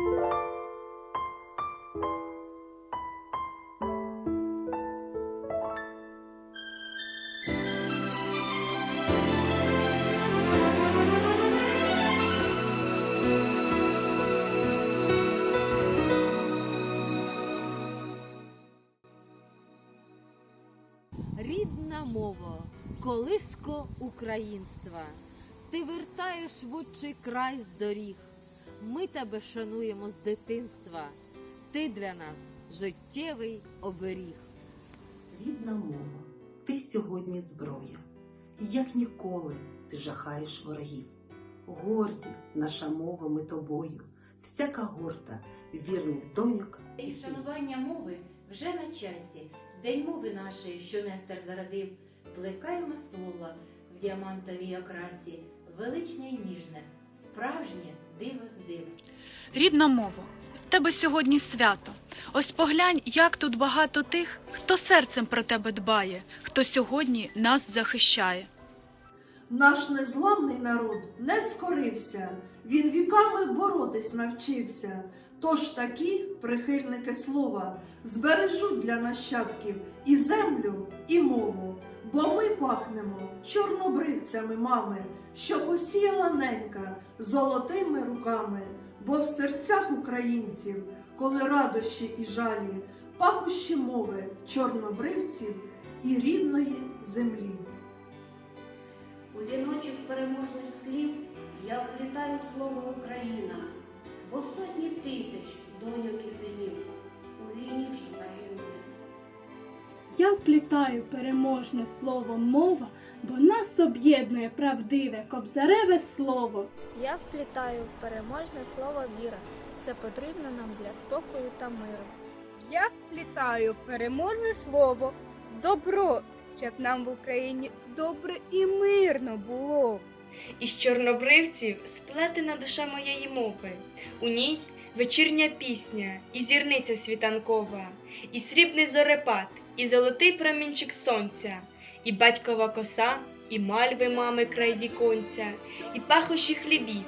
Рідна мова, колиско українства, ти вертаєш в отчий край з доріг. Ми тебе шануємо з дитинства. Ти для нас життєвий оберіг. Рідна мова, ти сьогодні зброя, як ніколи ти жахаєш ворогів. Горді наша мова ми тобою, всяка горда вірних доньок і шанування мови вже на часі. День мови нашої, що Нестор зародив, плекаємо слова в діамантовій окрасі, величне й ніжне, справжнє диво з див. Рідна мова, в тебе сьогодні свято. Ось поглянь, як тут багато тих, хто серцем про тебе дбає, хто сьогодні нас захищає. Наш незламний народ не скорився, він віками боротись навчився. Тож такі прихильники слова збережуть для нащадків і землю, і мову, бо ми пахнемо чорнобривцями мами, що посіяла ненька золотими руками, бо в серцях українців, коли радощі і жалі, пахощі мови чорнобривців і рідної землі. У віночок переможних слів я вплітаю слово Україна, бо сотні тисяч доньок вплітаю переможне слово мова, бо нас об'єднує правдиве кобзареве слово. Я вплітаю переможне слово віра. Це потрібно нам для спокою та миру. Я вплітаю переможне слово добро, щоб нам в Україні добре і мирно було. Із чорнобривців сплетена душа моєї мови. У ній вечірня пісня, і зірниця світанкова, і срібний зорепад, і золотий промінчик сонця, і батькова коса, і мальви мами край віконця, і пахощі хлібів,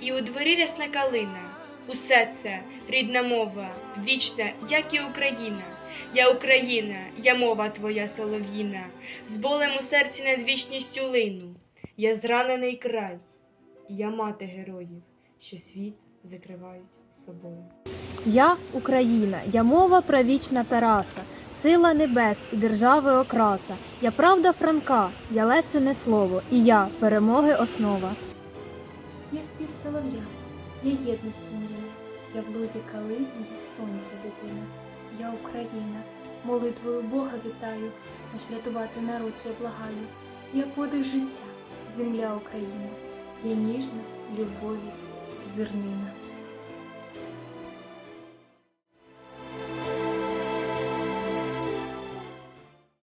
і у дворі рясна калина. Усе це рідна мова, вічна, як і Україна. Я Україна, я мова твоя солов'їна, з болем у серці над вічністю лину. Я зранений край, я мати героїв, що світ закривають собою. Я Україна, я мова правічна Тараса, сила небес і держави окраса. Я правда Франка, я лесене слово, і я перемоги основа. Я спів солов'я, я єдності мрія, я в лузі калини є сонця дитина. Я Україна, молитвою Бога вітаю, аж врятувати народ я благаю. Я подих життя, земля Україна, я ніжна любові, зернина.